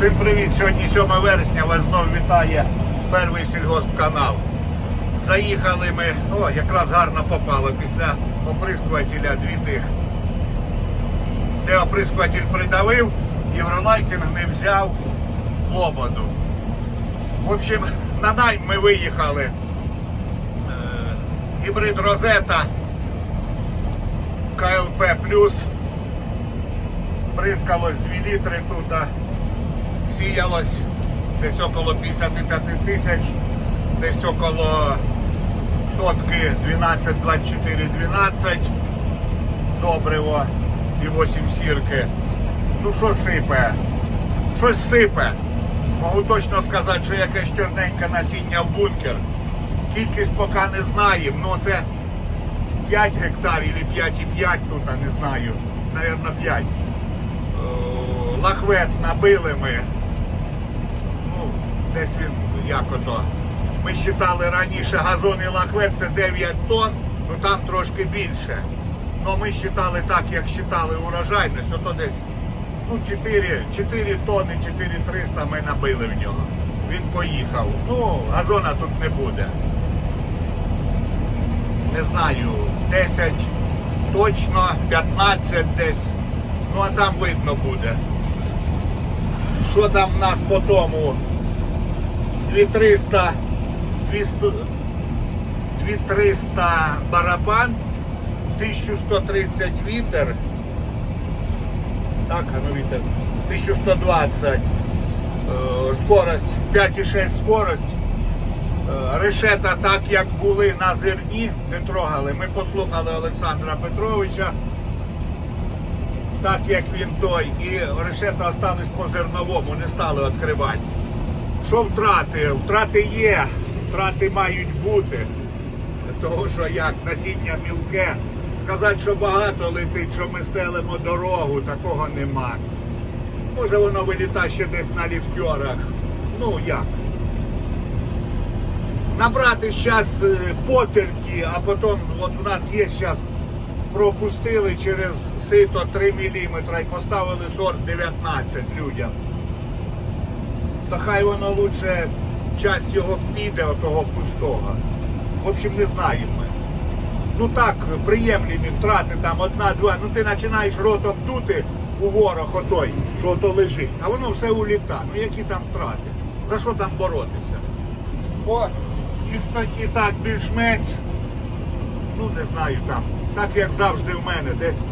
Всім привіт! Сьогодні 7 вересня вас знов вітає перший сільгоспканал. Заїхали ми, о, якраз гарно попало після оприскувателя дві тих. Де оприскуватель придавив, євролайтинг не взяв лободу. В общем, на найм ми виїхали. Е, гібрид Розета КЛП плюс. Бризкалось 2 літри тут. Сіялось десь около 55 тисяч, десь около сотки 12, 24, 12 добриво і 8 сірки. Ну що сипе? Щось сипе. Можу точно сказати, що якесь чорненьке насіння в бункер. Кількість поки не знаємо, ну це 5 гектарів і 5,5 тут, а не знаю. Навірно 5. Лахвет набили ми. Десь він як ото. Ми вважали раніше газон і лахвет це 9 тонн, ну там трошки більше. Ну ми вважали так, як вважали урожайність, ото десь ну, 4, 4 тонни, 4300 ми набили в нього. Він поїхав. Ну, газона тут не буде. Не знаю, 10 точно, 15 десь. Ну а там видно буде. Що там в нас по тому? 2300, 2300 барабан, 1130 вітер. Так, ну вітер. 1120 е, скорость, 5,6 скорость. Е, Решета так, як були на зерні, не трогали. Ми послухали Олександра Петровича так як він той, і решета остались по зерновому, не стали відкривати. Що втрати? Втрати є, втрати мають бути. Того, що як насіння мілке. Сказати, що багато летить, що ми стелимо дорогу, такого нема. Може воно виліта ще десь на ліфтьорах. Ну як? Набрати зараз потерті, а потім от у нас є зараз пропустили через сито 3 мм і поставили сорт 19 людям. То хай воно лучше часть його піде, отого пустого. В общем, не знаємо ми. Ну так, приємлемі втрати там одна-два. Ну ти починаєш ротом дути у ворог отой, що ото лежить, а воно все уліта. Ну які там втрати? За що там боротися? По чистоті так більш-менш ну не знаю там, так як завжди в мене, десь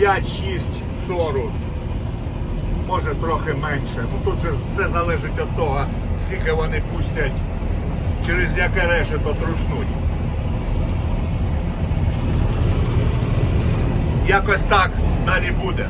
5-6 сору, може трохи менше. Ну тут же все залежить від того, скільки вони пустять, через яке решето труснуть. Якось так далі буде.